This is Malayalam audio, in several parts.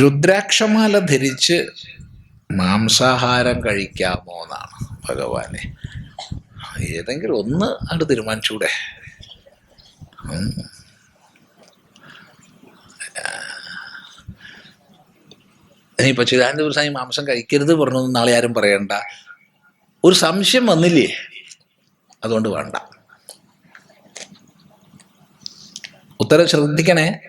രുദ്രാക്ഷമാല ധരിച്ച് മാംസാഹാരം കഴിക്കാമോ എന്നാണ് ഭഗവാനെ. ഏതെങ്കിലും ഒന്ന് അത് തീരുമാനിച്ചൂടെ. ഇനിയിപ്പോൾ ഇനിയിപ്പോ ചിദാനന്ദ സ്വാമി മാംസം കഴിക്കരുത് പറഞ്ഞു നാളെ ആരും പറയണ്ട. ഒരു സംശയം വന്നില്ലേ? അതുകൊണ്ട് വേണ്ട. ഉത്തരം ശ്രദ്ധിക്കണേ.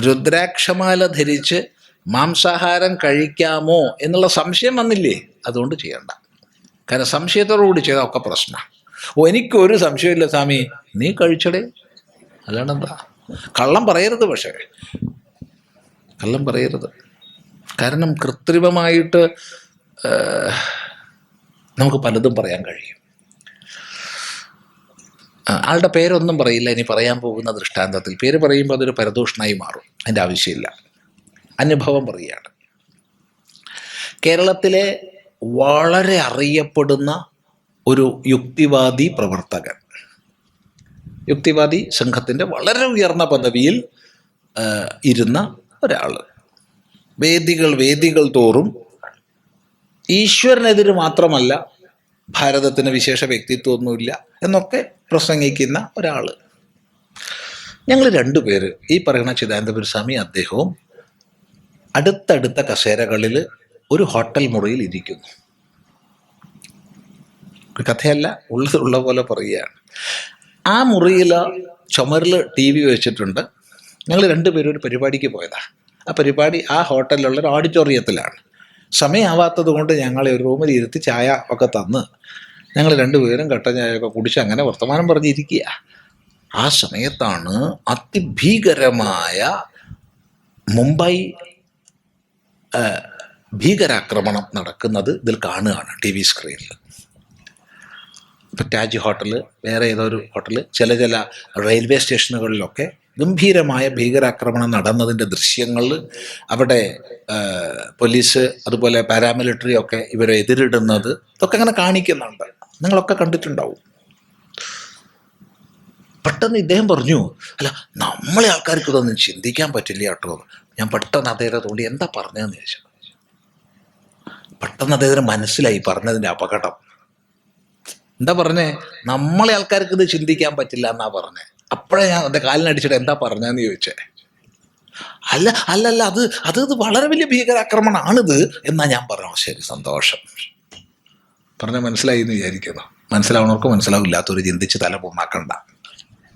രുദ്രാക്ഷമാല ധരിച്ച് മാംസാഹാരം കഴിക്കാമോ എന്നുള്ള സംശയം വന്നില്ലേ? അതുകൊണ്ട് ചെയ്യണ്ട. കാരണം സംശയത്തോടുകൂടി ചെയ്താൽ ഒക്കെ പ്രശ്നമാണ് ഓ എനിക്കൊരു സംശയമില്ല സ്വാമി. നീ കഴിച്ചടേ. അല്ലാണ്ടെന്താ? കള്ളം പറയരുത് പക്ഷേ. കള്ളം പറയരുത്. കാരണം കൃത്രിമമായിട്ട് നമുക്ക് പലതും പറയാൻ കഴിയും. ആളുടെ പേരൊന്നും പറയില്ല ഇനി പറയാൻ പോകുന്ന ദൃഷ്ടാന്തത്തിൽ. പേര് പറയുമ്പോൾ അതൊരു പരദൂഷണമായി മാറും. അതിന്റെ ആവശ്യമില്ല. അനുഭവം പറയുകയാണ്. കേരളത്തിലെ വളരെ അറിയപ്പെടുന്ന ഒരു യുക്തിവാദി പ്രവർത്തകൻ. യുക്തിവാദി സംഘത്തിന്റെ വളരെ ഉയർന്ന പദവിയിൽ ഇരുന്ന ഒരാൾ വേദികൾ വേദികൾ തോറും ഈശ്വരനെതിര് മാത്രമല്ല ഭാരതത്തിന് വിശേഷ വ്യക്തിത്വമൊന്നുമില്ല എന്നൊക്കെ പ്രസംഗിക്കുന്ന ഒരാൾ ഞങ്ങൾ രണ്ടുപേര് ഈ പറയുന്ന ചിദാനന്ദപുര സ്വാമി അദ്ദേഹവും അടുത്തടുത്ത കസേരകളിൽ ഒരു ഹോട്ടൽ മുറിയിൽ ഇരിക്കുന്നു. ഒരു കഥയല്ല ഉള്ള പോലെ പറയുകയാണ്. ആ മുറിയിൽ ചുമരിൽ ടി വി വെച്ചിട്ടുണ്ട്. ഞങ്ങൾ രണ്ടുപേരും ഒരു പരിപാടിക്ക് പോയതാണ് ആ പരിപാടി ആ ഹോട്ടലിലുള്ള ഒരു ഓഡിറ്റോറിയത്തിലാണ്. സമയമാവാത്തത് കൊണ്ട് ഞങ്ങളെ ഒരു റൂമിൽ ഇരുത്തി ചായ ഒക്കെ തന്ന്. ഞങ്ങൾ രണ്ടുപേരും കട്ട ചായയൊക്കെ കുടിച്ച് അങ്ങനെ വർത്തമാനം പറഞ്ഞിരിക്കുക ആ സമയത്താണ് അതിഭീകരമായ മുംബൈ ഭീകരാക്രമണം നടക്കുന്നത് ഇതിൽ കാണുകയാണ് ടി വി സ്ക്രീനിൽ ഇപ്പം താജ് ഹോട്ടൽ വേറെ ഏതോ ഒരു ഹോട്ടൽ ചില ചില റെയിൽവേ സ്റ്റേഷനുകളിലൊക്കെ ഗംഭീരമായ ഭീകരാക്രമണം നടന്നതിന്റെ ദൃശ്യങ്ങൾ അവിടെ പോലീസ് അതുപോലെ പാരാമിലിറ്ററി ഒക്കെ ഇവരെ എതിരിടുന്നത് ഇതൊക്കെ അങ്ങനെ കാണിക്കുന്നുണ്ട്. നിങ്ങളൊക്കെ കണ്ടിട്ടുണ്ടാവും. പെട്ടെന്ന് ഇദ്ദേഹം പറഞ്ഞു അല്ല നമ്മളെ ആൾക്കാർക്ക് ഇതൊന്നും ചിന്തിക്കാൻ പറ്റില്ല കേട്ടോ. ഞാൻ പെട്ടെന്ന് അദ്ദേഹത്തെ തോണ്ടി എന്താ പറഞ്ഞതെന്ന് ചോദിച്ചു. പെട്ടെന്ന് അദ്ദേഹത്തിന് മനസ്സിലായി പറഞ്ഞതിന്റെ അപകടം. എന്താ പറഞ്ഞേ? നമ്മളെ ആൾക്കാർക്ക് ഇത് ചിന്തിക്കാൻ പറ്റില്ല എന്നാ പറഞ്ഞേ. അപ്പോഴേ ഞാൻ എന്റെ കാലിനടിച്ചിട്ട് എന്താ പറഞ്ഞാന്ന് ചോദിച്ചേ. അല്ല അല്ല അല്ല അത് അത് വളരെ വലിയ ഭീകരാക്രമണമാണിത് എന്നാ ഞാൻ പറഞ്ഞു. "ഓ, ശരി സന്തോഷം. പറഞ്ഞ മനസ്സിലായി എന്ന് വിചാരിക്കുന്നു. മനസ്സിലാവണവർക്ക് മനസ്സിലാവില്ലാത്തവർ ചിന്തിച്ച് തല പുണ്ണാക്കണ്ട